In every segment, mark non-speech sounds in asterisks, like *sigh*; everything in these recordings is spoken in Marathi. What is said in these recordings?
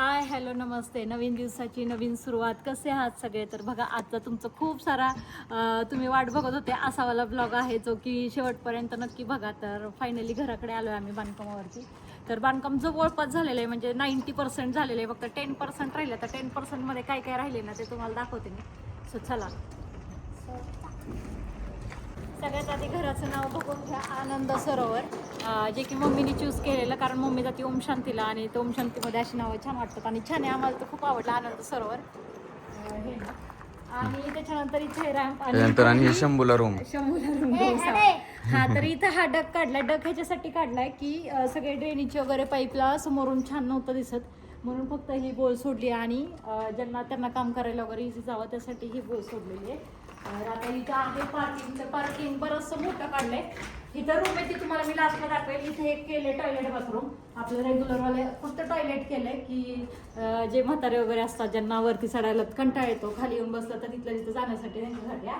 हाय हॅलो नमस्ते. नवीन दिवसाची नवीन सुरुवात. कसे आहात सगळे? तर बघा आजचा तुमचं खूप सारा तुम्ही वाट बघत होते. असावाला ब्लॉग आहे जो की शेवटपर्यंत नक्की बघा. तर फायनली घराकडे आलो आहे आम्ही बांधकामावरती. तर बांधकाम जवळपास झालेलं आहे. म्हणजे नाईंटी पर्सेंट झालेलं आहे. फक्त टेन पर्सेंट राहिलं. तर टेन पर्सेंटमध्ये काय काय राहिले ना ते तुम्हाला दाखवते मी. सो चला. सगळ्यात आधी घराचं नाव बघून घ्या आनंद सरोवर. जे की मम्मीने चूज केलेलं कारण मम्मी जाते ओम शांतीला आणि ते ओम शांतीमध्ये अशी नावं छान वाटतात आणि छान आहे आम्हाला तर खूप आवडलं आनंद सरोवर. हे. आणि त्याच्यानंतर इथे रॅम्प त्यानंतर आणि हे शंभूला रूम शंभूला room डोसा. हा तर इथं हा डग काढलाय. डग ह्याच्यासाठी काढलाय की सगळे ड्रेनेजचे वगैरे पाईपला समोरून छान नव्हतं दिसत. म्हणून फक्त ही बोल सोडली आणि ज्यांना त्यांना काम करायला वगैरे इझी जावं त्यासाठी ही बोल सोडलेली आहे. तर आता इथं आहे पार्किंगचं पार्किंग बरंचसं मोठं काढलंय. इथं रूम आहे ती तुम्हाला मी लास्टला दाखवेल. इथे एक केले टॉयलेट बाथरूम आपलं रेग्युलरवाले फक्त टॉयलेट केलंय की जे म्हातारे वगैरे असतात ज्यांना वरती चढायला कंटाळा येतो खाली येऊन बसलं तर तिथलं तिथं जाण्यासाठी त्यांच्यासाठी हा.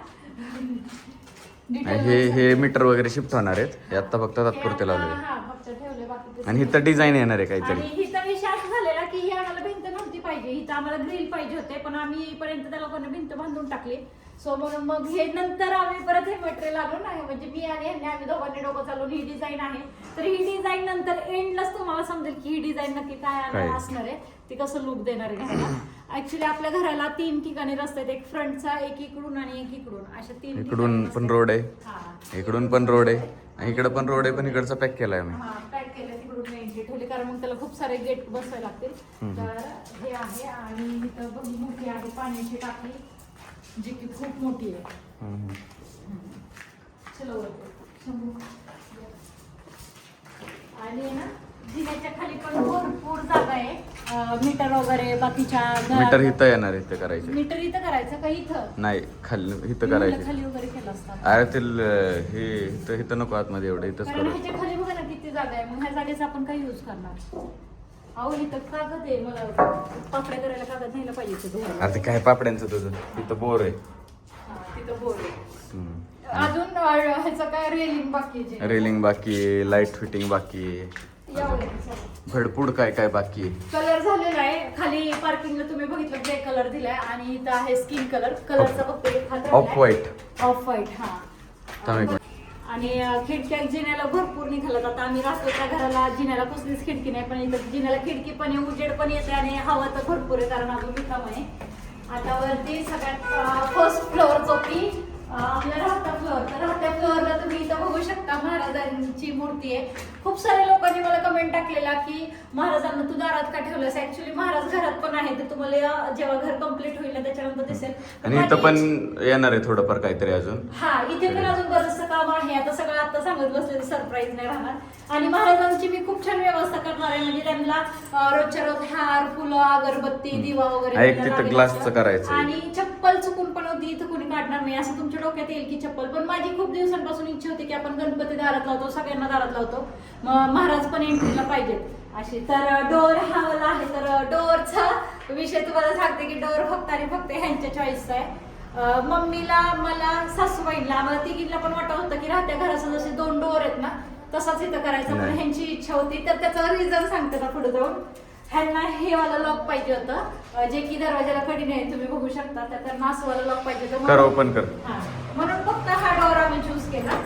हे मीटर वगैरे शिफ्ट होणार आहेत. हे आता फक्त तात्पुरते लावले आणि इथं डिझाईन येणार आहे काहीतरी हिचा विषय असा झालेला की ही आम्हाला भिंत नव्हती पाहिजे. हिथं आम्हाला ग्रिल पाहिजे होते पण आम्ही पर्यंत त्या लोकांना भिंत बांधून टाकली. सो म्हणून मग हे नंतर आम्ही परत हे मटेरियल आणून आहे म्हणजे मी आणि ह्यांनी आम्ही दोघांनी डोकं चालवून ही डिझाईन आहे. तर ही डिझाईन नंतर एंडलाच तुम्हाला समजेल की ही डिझाईन नक्की काय काय? असणार आहे. ती कसं लुक देणार आहे घराला ऍक्च्युली आपल्या घराला तीन ठिकाणी रस्ते आहेत. एक फ्रंटचा एक इकडून आणि एक इकडून. अशा तीन इकडून ठिकाणी पण रोड आहे. हा. इकडून पण रोड आहे. आणि इकडं पण रोड आहे पण इकडचा पॅक केलाय आम्ही हा पॅक केलं तिकडून एंट्री ठेवली कारण मग त्याला खूप सारे गेट बसवायला लागतील तर हे आहे आणि इथं बघ मोठी आहे पाण्याची टाकी जी की खूप मोठी आहे हम्म. चलो वरती. शंभू. आणि आहे ना जिन्याच्या खाली पण भरपूर जागा आहे. मीटर वगैरे बाकीच्या घरात- मीटर इथं येणार इथं करायचे. मीटर इथं करायचं का इथं? नाही खाली इथं करायचे. खाली वगैरे केलं असतं. अरे ते ल- हे इथं इथं नको आतमध्ये एवढं इथंच कारण करू. ह्याच्या खाली बघा ना किती जागा आहे. मग ह्या जागेचा आपण काही यूज करणार? अहो इथं कागद आहे. मला पापड्या करायला कागद न्यायला पाहिजे इथं धुवायला. अरे ते काय पापड्यांचं तुझं? इथं बोर आहे. हा, तिथं बोर आहे. हम्म. अजून अं, ह्याचं काय रेलिंग बाकी आहे? जे. रेलिंग बाकी आहे लाइट फिटिंग बाकी आहे. भडपूड काय काय बाकी आहे. कलर झालेला आहे. खाली पार्किंगला तुम्ही बघितलं ग्रे कलर दिलाय आणि इथं आहे स्किन कलर कलरचा फक्त एक हात ऑफ व्हाईट ऑफ व्हाईट हा. आणि खिडक्या जिन्याला भरपूर निघाल्यात. आता आम्ही राहतो त्या घराला जिन्याला कसलीच खिडकी नाही पण इथं जिन्याला खिडकी पण आहे उजेड पण येते आणि हवा तर भरपूर आहे कारण अजून रिकाम आहे. आता वरती सगळ्यात फर्स्ट फ्लोअर जो की अं, आपल्या राहता फ्लोअर तर राहत्या फ्लोअरला तुम्ही इथं बघू शकता महाराजांची मूर्ती आहे. खूप साऱ्या लोकांनी मला कमेंट टाकलेला की महाराजांना तू दारात का ठेवलंस? ऍक्च्युली महाराज घरात पण आहे ते तुम्हाला जेव्हा घर कंप्लीट होईल ना त्याच्यानंतर दिसेल. आणि इथं पण येणार आहे थोडंफार काहीतरी अजून. हा इथे पण अजून बरंचसं काम आहे. आता सगळं आता सांगत बसले सरप्राईज नाही राहणार. आणि महाराजांची मी खूप छान व्यवस्था करणार आहे. म्हणजे त्यांना रोजच्या रोज हार फुलं अगरबत्ती दिवा वगैरे तिथं ग्लासचं असं. करायचंय. आणि चप्पल चुकून पण होती इथं कोणी काढणार नाही. असं तुमच्या डोक्यात येईल की चप्पल. पण माझी खूप दिवसांपासून इच्छा होती की आपण गणपती दारात लावतो सगळ्यांना दारात लावतो. मग महाराज पण एंट्रीला पाहिजेत. अशी तर डोअर हा वाला आहे तर डोअरचा विषय तुम्हाला सांगते की डोअर फक्त आणि फक्त ह्यांच्या चॉईसचा आहे. मम्मीला मला सासूबाईला आम्हाला तिघींना पण वाटत होतं की राहत्या घराचं जसे दोन डोअर आहेत ना तसाच इथं करायचं पण. ह्यांची इच्छा होती. तर त्याचं रिझन सांगते ना पुढे जाऊन. ह्यांना हे वाला लॉक पाहिजे होतं. जे की दरवाजाला कडी नाही तुम्ही बघू शकता. त्या त्यांना असं वाला लॉक पाहिजे होतं. कर म्हणून- ओपन कर. हा. म्हणून फक्त हा डोअर आम्ही चूज केला.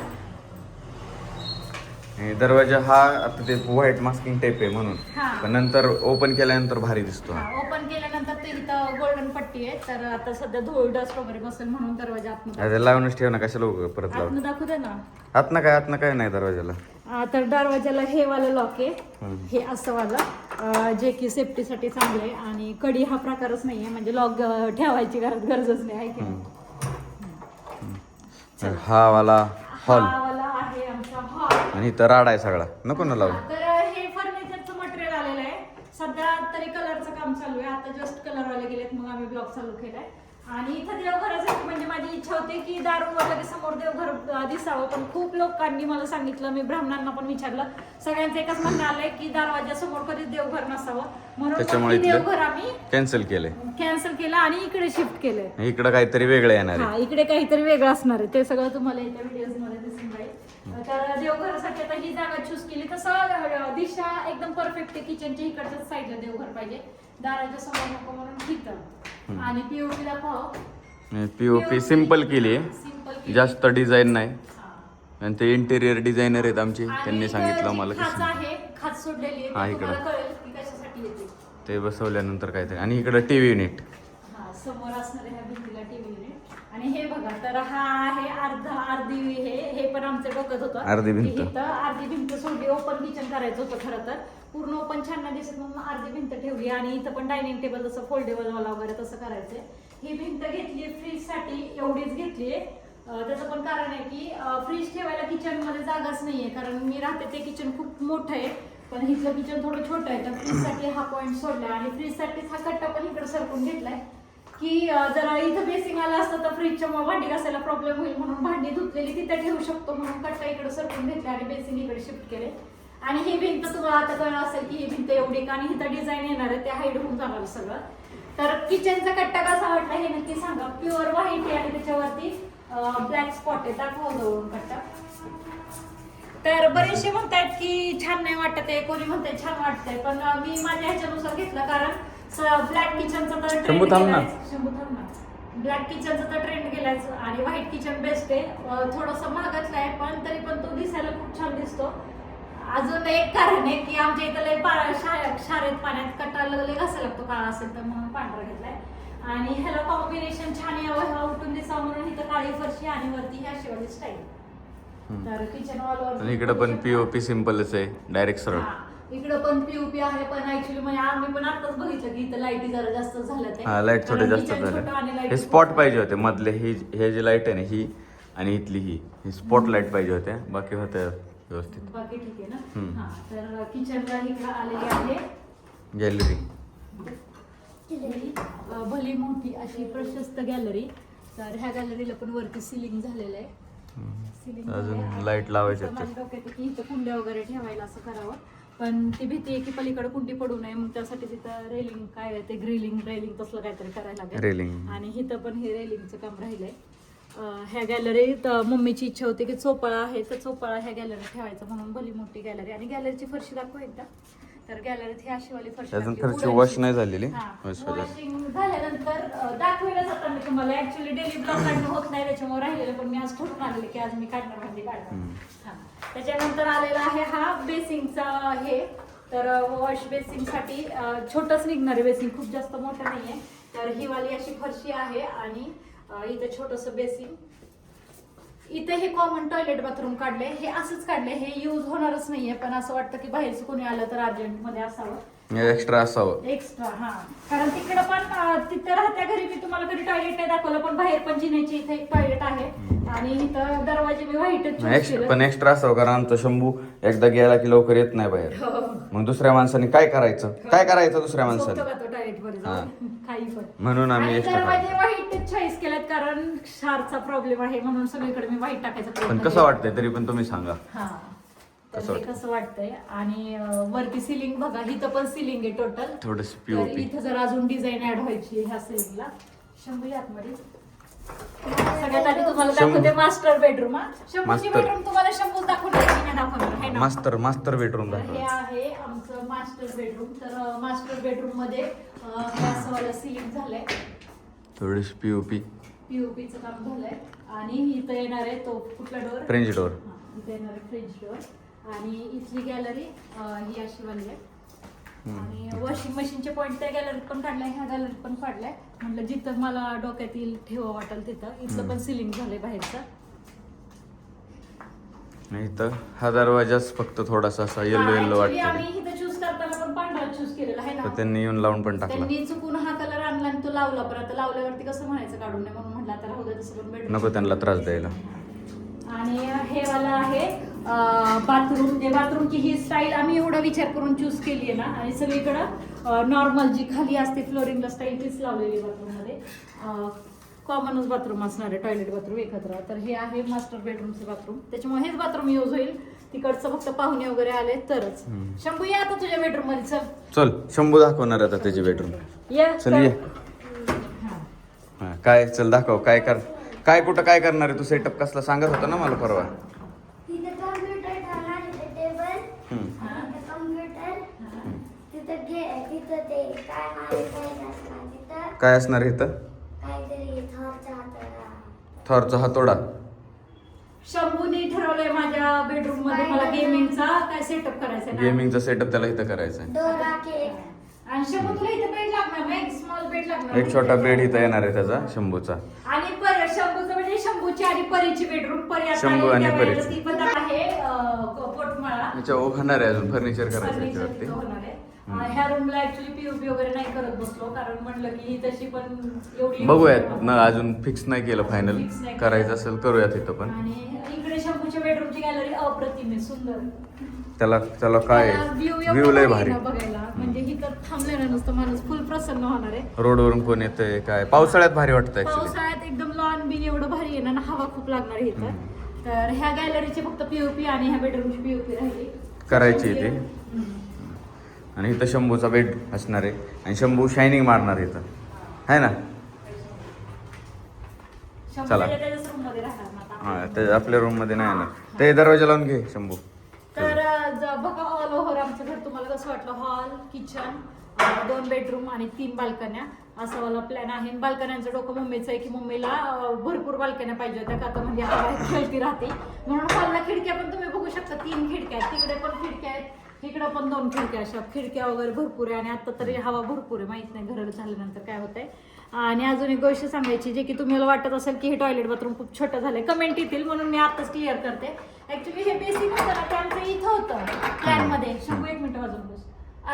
दरवाजा हा आता ते व्हाईट मास्किंग टेप आहे म्हणून. हा. पण नंतर ओपन केल्यानंतर भारी दिसतो हा. ओपन केल्यानंतर ते इथं गोल्डन पट्टी आहे. तर आता सध्या धूळ डस्ट वगैरे बसेल म्हणून दरवाजा आतमध्ये लावूनच ठेव ना कशाला उगा परत लावून दाखवू दे ना. आतनं काय आतनं काय नाही दरवाजाला? तर दरवाजाला हे वालं लॉक आहे. हे असं वालं. जे की सेफ्टीसाठी चांगलं आहे आणि कडी हा प्रकारच नाही आहे म्हणजे लॉक ठेवायची गरज गरजच नाही आहे की नाही? हा वाला हॉल हा वाला आहे आमचा हॉल आणि इथं राड आहे सगळा. नको ना लावून तर हे फर्निचरचं मटेरियल आलेलं आहे. सध्या तरी कलरचं काम चालू आहे. आता जस्ट कलर वाले गेलेत मग आम्ही ब्लॉक चालू केलाय. आणि इथं देवघरासाठी म्हणजे माझी इच्छा होती की दारू वगैरे समोर देवघर दिसावं पण खूप लोकांनी मला सांगितलं मी ब्राह्मणांना पण विचारलं. सगळ्यांचं एकच म्हणणं आलंय की दरवाजा समोर कधीच देवघर नसावं. म्हणून देवघर आम्ही कॅन्सल केलंय. कॅन्सल केलं आणि इकडे शिफ्ट केलंय. इकडं काहीतरी वेगळं येणार हा इकडे काहीतरी वेगळं असणार आहे. ते सगळं तुम्हाला येत्या व्हिडिओजमध्ये दिसून जाईल तर देवघरासाठी आता ही जागा चूज केली. तसं अं, दिशा एकदम परफेक्ट आहे. किचनच्या इकडच्या साईडला देवघर पाहिजे. दाराच्या समोर नको म्हणून तिथं. आणि पीओपी दाखव पीओपी सिंपल केली सिंपल आहे जास्त डिझाईन नाही. आणि ते इंटेरियर डिझायनर आहेत आमचे. त्यांनी सांगितलं मला खाच की आहे खाच सोडलेली आहे हा, ते इकडं. ते बसवल्यानंतर काय ते. आणि इकडं टी व्ही युनिट हा समोर ह्या भिंतीला टीव्ही युनिट आणि हे बघा तर हा आहे अर्धा अर्धी हे हे पण डोक्यात होतं. अर्धी भिंत. अर्धी भिंत सोडली ओपन किचन करायचं होतं खरं तर. पूर्ण ओपन छान दिसत म्हणून अर्धी भिंत ठेवली आणि इथं पण डायनिंग टेबल जसं फोल्डेबल वाला वगैरे तसं करायचंय. ही भिंत घेतली फ्रीजसाठी एवढीच घेतली त्याचं पण कारण आहे की फ्रीज ठेवायला किचनमध्ये जागाच नाहीये. कारण मी राहते ते किचन खूप मोठं आहे. पण इथलं किचन थोडं छोटं आहे. तर फ्रीजसाठी हा पॉईंट सोडला आणि फ्रीज साठीच हा कट्टा पण इकडे सरकून घेतलाय. की जरा इथं बेसिंग आलं असतं तर फ्रीजच्या मग भांडी घासायला प्रॉब्लेम होईल म्हणून भांडी धुतलेली तिथे ठेवू शकतो म्हणून कट्टा इकडे सरकून घेतला आणि बेसिंग इकडे शिफ्ट केले. आणि ही भिंत तुम्हाला आता कळलं असेल की ही भिंत एवढी का आणि इथं डिझाईन येणार आहे ते हाईड होऊन जाणार सगळं. तर किचनचा कट्टा कसा वाटला हे नक्की सांगा. प्युअर व्हाईट आहे आणि त्याच्यावरती ब्लॅक स्पॉट आहे. दाखवा जवळून कट्टा. तर बरेचसे म्हणतायत की छान नाही वाटत आहे कोणी म्हणताय छान वाटतंय पण मी माझ्या ह्याच्यानुसार घेतलं कारण ब्लॅक किचनचा तर शंभू ट्रेंड थांब ना. गेलाय. शंभू थांब ना. ब्लॅक किचनचा तर ट्रेंड गेलाच आणि व्हाईट किचन बेस्ट आहे. थोडंसं महागातलं आहे पण तरी पण तो दिसायला खूप छान दिसतो. अजून एक कारण आहे की आमच्या इथं लय पा- शाळेत पाण्यात कट्टा लय घासायला लागतो काळा असेल तर म्हणून पांढरा घेतलाय. आणि ह्याला कॉम्बिनेशन छान यावं ह्या उठून दिसावं म्हणून इथं काळी फरशी आणि वरती ह्या शिवाजी स्टाईल तर किचन वॉलवर आणि इकडं पण पीओपी सिम्पलच आहे डायरेक्ट सरळ. इकडं पण पीओपी आहे पण ऍक्च्युली म्हणजे आम्ही पण आताच बघितलं की इथं लाईटी जरा जास्त झाल्या हा लाइट थोडे जास्त झाले. हे स्पॉट पाहिजे होते मधले ही हे जे लाइट आहे ना ही आणि इथली ही. ही स्पॉट लाइट पाहिजे होत्या बाकी होत्या व्यवस्थित. बाकी ठीक आहे ना? हम्म. हा तर किचनला इकडं आलेली आहे. गॅलरी ही, अं, भली मोठी अशी प्रशस्त गॅलरी तर ह्या गॅलरीला पण वरती सिलिंग झालेलं आहे. Ceiling अजून. आणि light लावायचे आहेत. डोक्यात आहे की इथं कुंड्या वगैरे ठेवायला असं करावं. पण ती भीती आहे की पलीकडे कुंडी पडू नये मग त्यासाठी तिथं रेलिंग काय आहे ते ग्रिलिंग रेलिंग तसलं काहीतरी करायला लागेल. आणि इथं पण हे रेलिंगचं काम राहिलंय. ह्या गॅलरीत मम्मीची इच्छा होती की चोपाळा आहे तर चोपाळा ह्या गॅलरीत ठेवायचा म्हणून भली मोठी गॅलरी आणि गॅलरीची फरशी दाखव एकदा. तर गॅलरीत ही अशीवाली फरशी अजून टाकली, फरची वुडनची. वॉश नाही झालेली. हा, वॉशिंग झाल्यानंतर अं, दाखवायला जातं मी तुम्हाला. ऍक्च्युली डेली ब्लॉग काढणं होत नाही त्याच्यामुळे राहिलेलं पण मी आज ठरवून आलेले की आज मी काढणार भांडी काढणार. हा. त्याच्यानंतर आलेला आहे हा बेसिंगचा हे. तर वॉश बेसिंगसाठी छोटच निघणारे बेसिंग खूप जास्त मोठं नाहीये. तर ही वाली अशी फरशी आहे आणि इथं छोटस बेसिन इथे हे कॉमन टॉयलेट बाथरूम काढले हे असंच काढले हे यूज होणारच नाहीये. पण असं वाटतं की बाहेरचं कोणी आलं तर अर्जंटमध्ये असावं. एक्स्ट्रा असावं. एक्स्ट्रा हा. कारण तिकडं पण तिथं राहत्या घरी मी तुम्हाला कधी टॉयलेट नाही दाखवलं पण बाहेर पण जिन्याची इथे एक टॉयलेट आहे आणि इथं दरवाजे मी केलं पण एक्स्ट्रा असावं कारण आमचा शंभू एकदा गेला की लवकर येत नाही बाहेर. हो. मग दुसऱ्या माणसाने काय करायचं? काय करायचं दुसऱ्या माणसाने? म्हणून आम्ही व्हाईट चॉईस कारण क्षारचा प्रॉब्लेम आहे म्हणून सगळीकडे मी व्हाईट टाकायचा पण कसं. वाटतंय तरी पण तुम्ही सांगा. तर कसं हे वाटतं? कसं वाटतंय? आणि अं, वरती सिलिंग बघा इथं पण सिलिंग आहे टोटल थोडस तर पीओपी इथं जर अजून डिझाईन ऍड व्हायची आहे ह्या सिलिंगला शंभू या आतमध्ये सगळ्यात आधी तुम्हाला शंभू. दाखवते मास्टर बेडरूम हा. शंभूची Master. बेडरूम तुम्हाला शंभू दाखवणार की नाही दाखवणार है ना. मास्तर मास्टर बेडरूम तर हे दाखवा आहे आमचं मास्टर बेडरूम तर मास्टर बेडरूममध्ये वाला सिलिंग झालंय. थोडीशी पीओपी पीओपीचं काम झालंय. आणि इथं येणार आहे तो कुठला डोर फ्रेंच डोर इथे येणार आहे फ्रेंच डोर आणि इथली गॅलरी ही अशी बनली आहे. आणि वॉशिंग मशीनचे पॉईंट त्या गॅलरीत पण काढलाय ह्या गॅलरीत पण काढलाय. म्हटलं जिथं मला डोक्यात येईल ठेवा वाटेल तिथं. इथलं पण सिलिंग झालंय बाहेरचं. नाही तर हा दरवाजाच फक्त थोडासा असा येल्लो येल्लो actually वाटतो आम्ही इथं चूज करताना पण पांढरा चूज केलेला आहे तर ना त्यांनी येऊन लावून पण टाकला. त्यांनी चुकून हा कलर आणला आणि तो लावला पण आता लावल्यावरती कसं म्हणायचं काढून नाही म्हणून म्हटलं आता राहू दे तसं पण bedroom. नको त्यांना त्रास द्यायला. आणि हे वाला आहे बाथरूम जे बाथरूमची ही स्टाईल आम्ही एवढा विचार करून चूज केली आहे ना. आणि सगळीकडं नॉर्मल जी खाली असते फ्लोरिंगला स्टाईल तीच लावलेली बाथरूममध्ये. कॉमनच बाथरूम असणार आहे टॉयलेट बाथरूम एकत्र. तर हे आहे मास्टर बेडरूमचे बाथरूम त्याच्यामुळे हेच बाथरूम यूज होईल. तिकडचं फक्त पाहुणे वगैरे आले तरच. शंभू या आता तुझ्या बेडरूममध्ये चल. चल शंभू दाखवणार आता त्याची बेडरूम या चल ये. हा, काय चल दाखव काय कर काय कुठं काय करणार आहे तू? सेटअप कसला? सांगत होता ना मला परवा. काय असणार इथं? थॉरचा हातोडा. शंभूने ठरवलंय माझ्या बेडरूममध्ये मला गेमिंगचा काय सेटअप करायचा आहे ना. गेमिंगचा सेटअप त्याला इथं करायचा आहे. आणि शंभू तुला इथे बेड लागणार ना? एक स्मॉल बेड लागणार. एक छोटा बेड इथं येणार आहे त्याचा शंभूचा. आणि पर शंभूचं म्हणजे शंभूची आणि परीची बेडरूम परी आता शंभू आहे, आणि त्यावेळेला परीची. ती पण आहे अं, पोटमाळा. होणार आहे अजून फर्निचर करायचं याच्यावरती होणार आहे. ह्या रूमला ऍक्च्युली पीओपी वगैरे नाही करत बसलो कारण म्हणलं की ही तशी पण एवढी बघूयात. ना अजून फिक्स नाही केलं फायनल Fix नाही केलं. करायचं असेल करूयात इथं पण. आणि इकडे शंभूच्या बेडरूमची गॅलरी अप्रतिम आहे सुंदर. त्याला त्याला काय व्ह्यू लय भारी. बघायला. म्हणजे इथं थांबलेलं नुसतं माणूस फुल प्रसन्न होणार आहे. रोडवरून कोण येतंय काय? पावसाळ्यात भारी वाटतं ऍक्च्युली पावसाळ्यात एकदम लॉन बिन एवढं भारी आहे ना हवा खूप लागणार आहे इथं. तर ह्या गॅलरीची फक्त पीओपी आणि ह्या बेडरूमची पीओपी राहिली. करायची इथे. हम्म. आणि इथं शंभूचा बेड असणार आहे. आणि शंभू शायनिंग मारणार इथं. आहे ना? चला. मध्ये राहणार ना आता. हा ते आपल्या रूममध्ये नाही येणार. ते दरवाजा लावून घे शंभू. तर ज- बघा ऑल ओव्हर आमचं घर तुम्हाला कसं वाटलं? हॉल किचन दोन बेडरूम आणि तीन बाल्कन्या असं वाला प्लॅन आहे. बाल्कन्यांचं डोकं मम्मीचं आहे की मम्मीला अं, भरपूर बाल्कन्या पाहिजे होत्या का तर म्हणजे हवा खेळती राहते. म्हणून हॉलला खिडक्या पण तुम्ही बघू शकता. तीन खिडक्या आहेत. तिकडे पण खिडक्या आहेत. इकडं पण दोन खिडक्या अशा खिडक्या वगैरे भरपूर आहे आणि आता तरी हवा भरपूर आहे माहीत नाही घर झाल्यानंतर काय होतंय. आणि अजून एक गोष्ट सांगायची जे की तुम्हाला वाटत असेल की हे टॉयलेट बाथरूम खूप छोटं झालंय कमेंट येतील म्हणून मी आताच क्लिअर करते. ऍक्च्युली हे बेसिक होतं ना ते आमचं इथं होतं प्लॅनमध्ये शंभू एक मिनिट वाजून बस.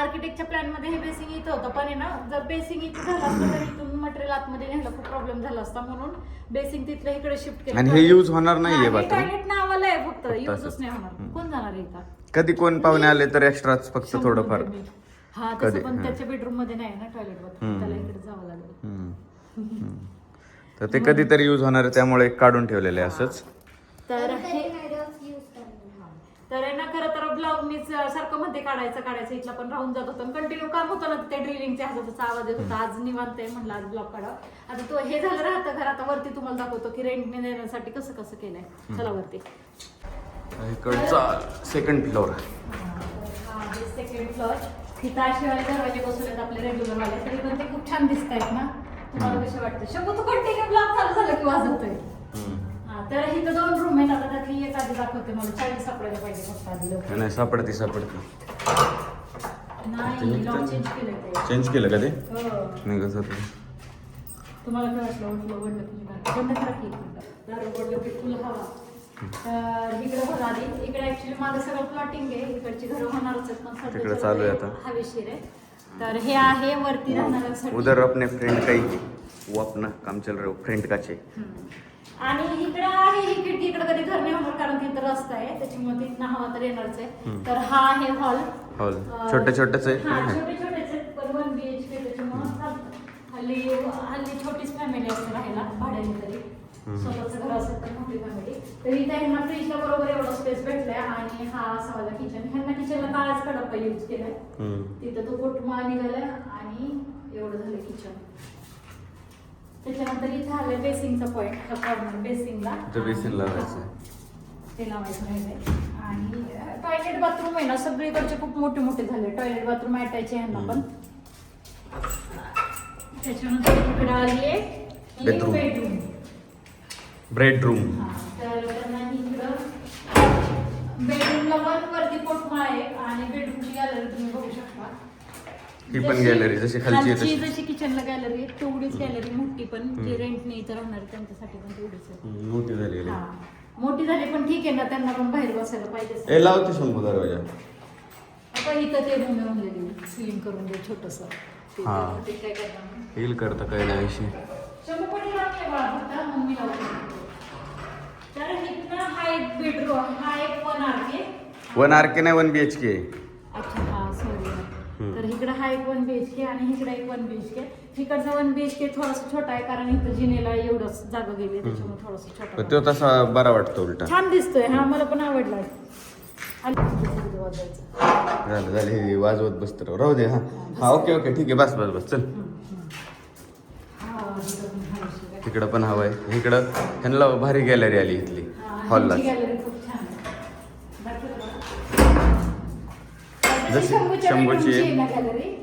आर्किटेक्टच्या प्लॅनमध्ये हे बेसिंग इथं होतं पण आहे ना जर बेसिंग इथं झालं असतं तर इथून मटेरियल आतमध्ये न्यायला खूप प्रॉब्लेम झाला असता म्हणून बेसिंग तिथलं इकडे शिफ्ट केलं. आणि हे use होणार bathroom? टॉयलेट आहे फक्त युजच. नाही होणार. कोण जाणार आहे इथं कधी कोण पाहुणे आले तर एक्स्ट्राच फक्त थोडंफार. हा कधी, तसं पण हा. त्याच्या बेडरूममध्ये नाही ना टॉयलेट बाथरूम. त्याला इकडे जावं लागेल हम्म. *laughs* हम्म. तर ते कधीतरी यूज होणार आहे त्यामुळे एक काढून ठेवलेले आहे असंच तर हे तर आहे ना खरं तर ब्लॉग मीच सारखं मध्ये काढायचं काढायचं इथला पण राहून जात होतं. कंटिन्यू काम होतं ना त्या ड्रिलिंगच्या हाताचा आवाज येत होता. आज निवांत आहे म्हणलं आज ब्लॉग काढा. आता तो हे झालं राहतं घर आता वरती तुम्हाला दाखवतो की रेंटने देण्यासाठी कसं कसं केलंय. चला वरती. इकडचा सेकंड फ्लोअर सेकंड फ्लोअर तिथं अशिवाय दरवाजे बसवलेत आपले रेग्युलर वाले. तरी पण ते खूप छान दिसत आहेत ना. तुम्हाला कसं वाटतं शंभू तू कंटिन्यू ब्लॉग चालू झालं की वाजवतोय. तर इथं दोन रूम आहेत. आता त्यातली एक आधी दाखवते मला. चाळीस सापडायला पाहिजे फक्त आधी लवकर. नाही सापडती सापडती. नाही लॉक चेंज केलंय ते. चेंज केलं का ते? हो. नाही कसं होतं? तुम्हाला काय वाटलं उठलं उघडलं की? नाही? बंद करा की. एक मिनिटं. दार उघडलं की फुल हवा तर इकडे बघा आधी. इकडे ऍक्च्युली माझं सगळं प्लॉटिंग आहे. इकडची घरं होणारच आहेत पण तिकडे चालू आहे मध्ये आता. हवेशीर आहे. तर हे आहे वरती राहणाऱ्यांसाठी. उधर अपने फ्रेंड का ही वो अपना काम चल रहा है फ्रेंड का चे. आणि इकडे आहे ही खिडकी इकडे कधी घर नाही होणार कारण तिथं रस्ता आहे त्याच्यामुळे तिथं हवा तर येणारच आहे. तर हा आहे हॉल. हॉल. छोटे छोटेच हा आहे छोटे छोटेच आहेत पण वन बी एच के त्याच्यामुळे हल्ली हल्ली छोटीच फॅमिली असते राहायला भाड्याने तरी. स्वतःचं घर असेल तर मोठी फॅमिली तर इथे ह्यांना फ्रीजला बरोबर एवढा स्पेस भेटलाय आणि हा असा किचन ह्यांना किचनला काळाच कडप्पा यूज केलाय. तिथं तो गोटमाळ निघालाय आणि एवढं झालं किचन त्याच्यानंतर इथे आलंय बेसिंगचा पॉईंट हा कॉर्नर बेसिंगला इथं बेसिन लावायचं ते लावायचं राहिले आणि टॉयलेट बाथरूम आहे ना सगळीकडचे खूप मोठे मोठे झाले. टॉयलेट बाथरूम अटॅच आहे ह्यांना पण. त्याच्यानंतर इकडे आली आहे Bedroom. बेडरूम बेडरूम तर त्यांना इकडं बेडरूमला वन वरती पोटमाळ आहे आणि बेडरूमची गॅलरी तुम्ही बघू शकता. ही पण gallery, जशी खालची आहे खालची तशी. जशी किचनला गॅलरी आहे तेवढीच गॅलरी मोठी पण जे रेंटने इथं राहणार आहे त्यांच्यासाठी पण तेवढीच आहे. मोठी झालेली हा. मोठी झाली पण ठीक आहे ना त्यांना पण बाहेर बसायला पाहिजे ए लावते शंभू दरवाजा. आता इथं ते रूम म्हणलेली करून दे छोटस. हा. ते काय करणार येईल करता काय नाही विषय पटी लागते बाळा फक्त मम्मी लावते तर इथनं हा एक बेडरूम हा एक one R K one R K नाही वन बी एच के एक वन बी एच के आणि इकडे एक वन बी एच के इकडचा वन बी एच के थोडासा छोटा आहे कारण इथं जिनेला एवढंच जागा गेली त्याच्यामुळे थोडासा छोटा तो तसा बरा वाटतो उलटा छान दिसतोय हा मला पण आवडला झालं झालं हे वाजवत बसतो. राहू दे हा हा ओके ओके ठीक आहे बस बस बस चल हा हा. तिकडं पण हवं आहे इकडं ह्यांना भारी गॅलरी आली इथली हा, हॉलला जशी शंभूची आहे.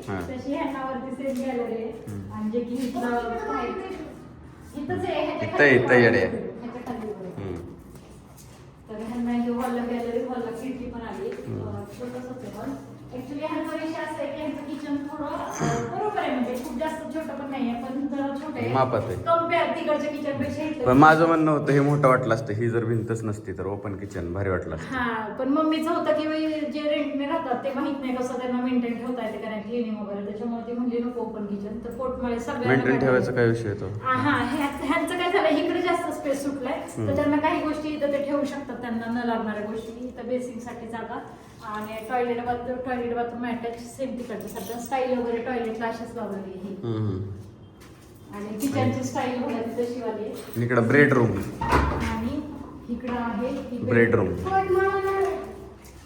हा. तशी ह्यांनावरती सेम गॅलरी. आहे आणि जे की इथलं काय- इथंच आहे ह्याच्या इथं- खाली इथं येडे आहे. मापात आहे. कंपेअर तिकडच्या किचनपेक्षा इथलं पण माझं म्हणणं होतं हे मोठं वाटलं असतं ही जर भिंतच नसती तर ओपन किचन भारी वाटलं असतं. हा पण मम्मीचं होतं की बाई जे रेंटने राहतात ते माहीत नाही कसं त्यांना मेंटेन ठेवता येते कारण क्लिनिंग वगैरे त्याच्यामुळे ती म्हणली नको ओपन किचन तर पोटमाळे मेंटेन ठेवायचा काय विषय येतो हा ह्या- ह्यांचं काय झालं इकडे जास्त स्पेस सुटलाय. तर त्यांना काही गोष्टी इथं ते ठेवू शकतात त्यांना न लागणाऱ्या गोष्टी. इथं बेसिंगसाठी जागा आणि toilet bathroom toilet bathroom attach same तिकडचं सध्या स्टाईल वगैरे टॉयलेटला अशीच लावलेली ही किचनची स्टाईल आहे. आणि इकडं ब्रेड रूम आणि इकडं आहे ही ब्रेड रूम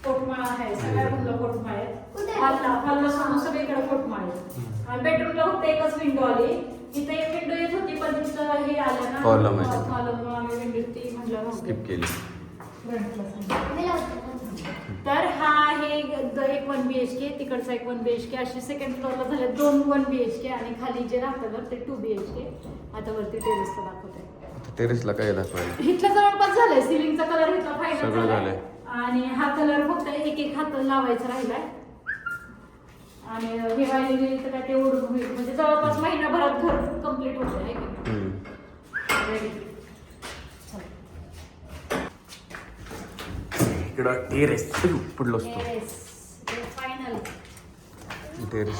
कोटमाळ आहे. सगळ्या रूमला कोटमाळ आहे हॉलला हॉलला सोडून सगळीकडे कोटमाळ आहे. आणि बेडरूमला फक्त एकच विंडो आली. इथे एक विंडो येत होती पण तिथं हे आलं ना Column आहे. कॉलम आम्ही विंडो ती म्हटलं स्किप केली. तर हा आहे एक वन बी एच के तिकडचा एक वन बी एच के असे सेकंड फ्लोअरला झाले दोन वन बी एच के आणि खाली जे राहतं ते टू बी एच के आता वरती टेरेसला दाखवते. टेरेसला काय दाखवायला इथलं जवळपास झालंय सिलिंगचा कलर इथला फायनल झालंय. आणि हा कलर फक्त एक एक हात लावायचा राहिलाय. आणि हे राहिलेले तर काय ते ओढून होईल. म्हणजे जवळपास महिनाभरात घर कंप्लीट होतं आहे की नाही? हम्म. Ready. इकडं टेरेस पडलो असतो. टेरेस.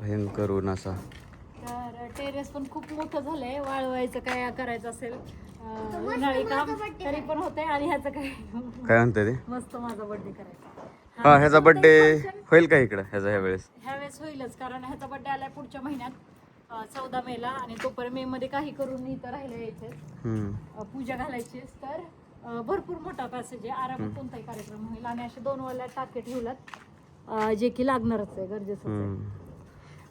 भयंकर ऊन असा. तर टेरेस पण खूप मोठं झालंय. वाळवायचं काय करायचं असेल अं, उन्हाळी काम तरी पण होतंय आणि ह्याचं काय? काय म्हणते ते? मस्त माझा बर्थडे करायचा. हा ह्याचा बर्थडे होईल का इकडं? ह्याचा ह्या वेळेस ह्यावेळेस होईलच कारण ह्याचा बर्थडे आलाय पुढच्या महिन्यात. चौदा मेला आणि तोपर्यंत मे मध्ये काही करून इथं राहिलं यायचे. पूजा घालायची तर भरपूर मोठा पॅसेज आहे. आरामात कोणताही कार्यक्रम होईल. आणि असे दोन वाल्या टाके ठेवलात जे की लागणारच आहे गरजेचं आहे.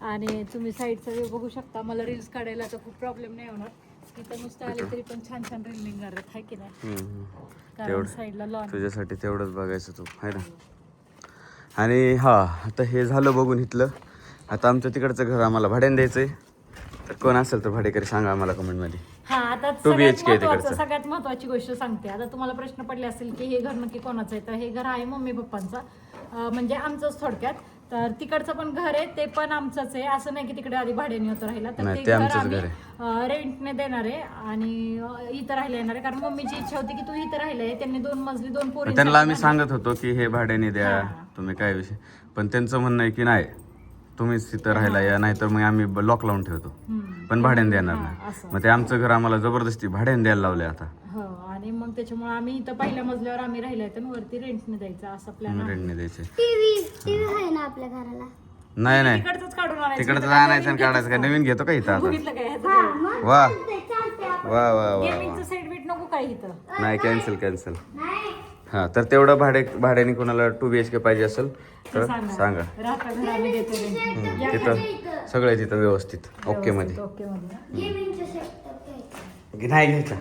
आणि तुम्ही साईडचा व्ह्यू बघू शकता. मला रील्स काढायला तर खूप प्रॉब्लेम नाही होणार. तिथं नुसतं आले तरी पण छान छान रील निघणार हाय की नाही. कारण साईडला लॉन तुझ्यासाठी तेवढंच बघायचं तू. आहे ना? आणि हा आता हे झालं बघून इथलं. आता आमचं तिकडचं घर आम्हाला भाड्याने द्यायचंय. तर कोण असेल तर भाडेकरी सांगा आम्हाला कमेंटमध्ये हा आता Two सगळ्यात BHK आहे महत्वाचं तिकडचं. सगळ्यात महत्वाची गोष्ट सांगते. आता तुम्हाला प्रश्न पडले असेल की हे घर नक्की कोणाचं आहे तर हे घर आहे मम्मी पप्पांचं. अं, म्हणजे आमचंच थोडक्यात. तर तिकडचं पण घर आहे ते पण आमचंच आहे. असं नाही की तिकडे आधी भाड्याने होतं राहिला तर नाही, ते ते घर आमचंच आम्ही घर रेंटने देणार आहे आणि अं, इथं राहायला येणार आहे. कारण मम्मीची इच्छा होती की तू इथं राहिला आहे त्यांनी दोन मजली दोन पोरी त्यांना आम्ही सांगत होतो की हे भाड्याने द्या हा. तुम्ही काय विषय. पण त्यांचं म्हणणं आहे की नाही तुम्हीच तिथं राहायला या नाहीतर मग आम्ही लॉक लावून ठेवतो. पण भाड्याने देणार नाही. असं. मग ते आमचं घर आम्हाला जबरदस्ती भाड्याने द्यायला लावले आता. हो आणि मग त्याच्यामुळे आम्ही इथं पहिल्या मजल्यावर आम्ही राहिलो आहे आणि वरती रेंटने द्यायचं असा प्लॅन आहे. रेंटने द्यायचे. टीव्ही टीव्ही आहे ना आपल्या घराला. नाही नाही. तिकडचंच काढून आणायचं तिकडचं आणायचं आणि काढायचं काय नवीन घेतो का इथं आता? बघितलं काय ह्याचं? वा. चालते चालते आप- वा वा वा गेमिंगचं सेट बीट नको काय इथं? नाही कॅन्सल कॅन्सल नाही. हा तर तेवढं भाडे भाड्याने कोणाला टू बी एच के पाहिजे असेल तर सांगा. राहता घर आम्ही देतो rent. या तिथं सगळं आहे तिथं व्यवस्थित. ओके मध्ये. खाली. ओके मध्ये ना. गेमिंगचं सेटअप नाही घ्यायचा.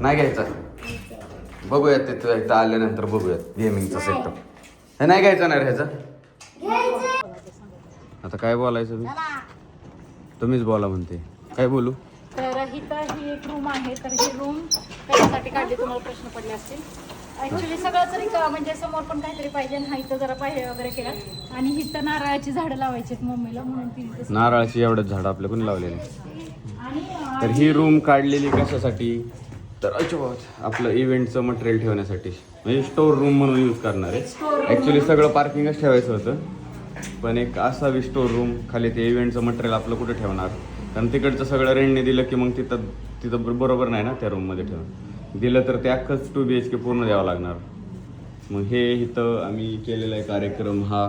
नाही घ्यायचा. बघूयात ते तुझ्या इथं आल्यानंतर बघूयात गेमिंगचा सेटअप हे नाही घ्यायचा ना रे ह्याचा? आता काय बोलायचं मी तुम्हीच बोला म्हणते. काय बोलू? तर ही एक रूम आहे तर ही रूम कशासाठी काढली तुम्हाला प्रश्न पडले असतील. ऍक्च्युली सगळं तरी का म्हणजे समोर पण काहीतरी पाहिजे हा इथं जरा पाहिजे वगैरे केला आणि इथं नारळाची झाडं लावायची आहेत मम्मीला म्हणून ती नारळाची एवढंच झाड आपल्या कोणी लावलेले तर ही रूम काढलेली कशासाठी? तर अजिबात. आपलं इव्हेंटचं मटेरियल ठेवण्यासाठी. म्हणजे स्टोर रूम म्हणून यूज करणार आहे. ॲक्च्युली सगळं पार्किंगच ठेवायचं होतं. पण एक असावी स्टोर रूम खाली ते इव्हेंटचं मटेरियल आपलं कुठं ठेवणार? कारण तिकडचं सगळं रेंटने दिलं की मग तिथं तिथं बर- बरोबर नाही ना त्या रूममध्ये ठेवून दिलं तर ते अख्खंच टू बी एच के पूर्ण द्यावं लागणार. मग हे इथं आम्ही केलेला आहे कार्यक्रम हा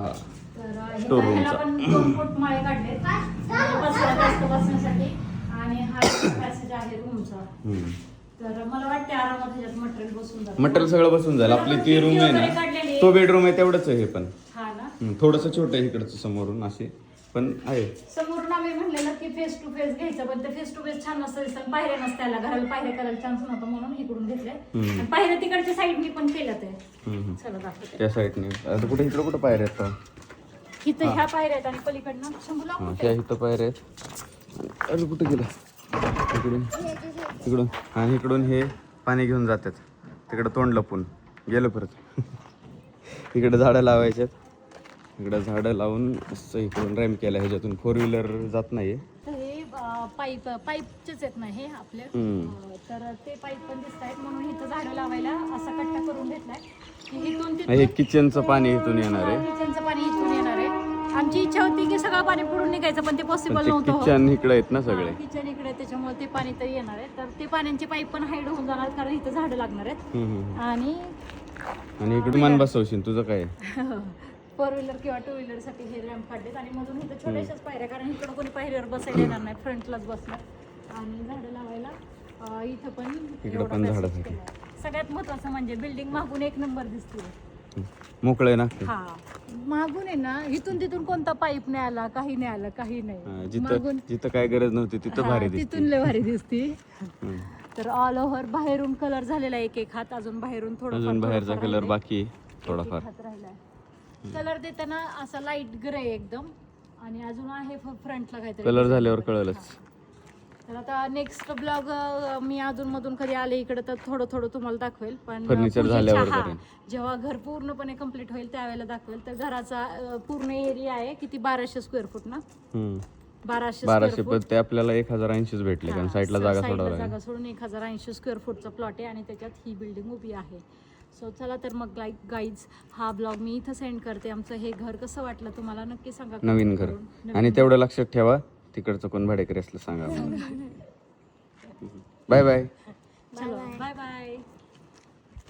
आहे रूमचा मटेरियल सगळं बसून जाईल. आपली ती रूम आहे ना. तो बेडरूम आहे तेवढंच आहे हे पण. थोडंसं छोटं आहे इकडचं समोरून असे. पण आहे. समोरून आम्ही म्हणलेलं की फेस टू फेस घ्यायचं पण ते फेस टू फेस छान नसतं दिसतं पायऱ्या नसत्याला घराला पायऱ्या करायला चान्स नव्हता म्हणून इकडून हम्म. आणि पायऱ्या तिकडच्या साईडनी पण केलं ते. हम्म, हम्म. चला दाखवते. त्या साईडने आता कुठे इकडं कुठं पायऱ्या आहेत का? इथं ह्या पायऱ्या आहेत आणि पलीकडनं शंभूला हा, त्या इथं पायऱ्या आहेत. अरे कुठं गेलं? इकडून. इकडून. आणि इकडून हे पाणी घेऊन जातात. तिकडं तोंड लपून. गेलं परत. *laughs* इकडे झाडं लावायच्यात. इकडं झाडं लावून असं इकडून रॅम केलं ह्याच्यातून फोर व्हीलर जात नाही तर हे पाईप पाईपचेच आहेत ना हे आपले. हम्म. अं, तर ते पाईप पण दिसत आहेत म्हणून इथं झाडं लावायला असा कट्टा करून घेतलाय. की इथून हे तिथून किचनचं पाणी इथून येणार आहे. किचनचं पाणी इथून येणार आहे. आमची इच्छा होती की सगळं पाणी पुढून निघायचं पण ते पण पॉसिबल ते नव्हतं होत. किचन इकडे आहेत ना सगळे. किचन इकडे त्याच्यामुळे ते पाणी तरी येणार आहे. तर ते पाण्याचे पाईप पण हाईड होऊन जाणार कारण इथं झाडं लागणार आहेत. हम्म, हम्म. आणि आणि इकडे मान बसवशील तुझं काय *laughs* फोर व्हीलर किंवा टू व्हीलरसाठी हे रॅम्प काढलेत. आणि मधून इथं छोट्याशाच पायऱ्या कारण इकडं कोणी पायरीवर बसायला येणार नाही फ्रंटलाच बसणार. आणि झाडं लावायला इथं पण एवढं passage. केलंय. सगळ्यात महत्वाचं म्हणजे बिल्डिंग मागून एक नंबर दिसते मोकळं ना? हा. मागून आहे ना इथून तिथून कोणता पाईप नाही आला काही नाही आलं काही हा, नाही जिथं मागून जिथं काय गरज नव्हती तिथं हा, भारी तिथून लय भारी दिसती. हम्म. तर ऑल ओव्हर बाहेरून कलर झालेला आहे एक एक हात अजून बाहेरून थोडं अजून बाहेरचा कलर बाकी आहे थोडाफार. कलर देताना असा लाइट ग्रे एकदम. आणि अजून आहे फ्रंटला काहीतरी. कलर झाल्यावर कळलंच. तर आता नेक्स्ट ब्लॉग मी अधून मधून कधी आले इकडे तर थोडं थोडं तुम्हाला दाखवेल. पण पूजेच्या- झाल्यावर हा, करेन. जेव्हा घर पूर्णपणे कंप्लीट होईल त्यावेळेला दाखवेल. तर घराचा अं, पूर्ण एरिया आहे किती? बाराशे स्क्वेअर फूट ना? हम्म. बाराशे बाराशे पण फूट ते आपल्याला एक हजार ऐंशीच भेटले कारण हा, साईडला स- जागा साईडला जागा सोडून एक हजार ऐंशी स्क्वेअर फूटचा प्लॉट आहे आणि त्याच्यात ही बिल्डिंग उभी आहे. सो चला तर मग लाईक गाईज हा ब्लॉग मी इथं सेंड करते. आमचं हे घर कसं वाटलं तुम्हाला नक्की सांगा नवीन घर. आणि तेवढं लक्षात ठेवा तिकडचं कोण भाडेकरी असलं सांगा. *laughs* बाय बाय चलो बाय बाय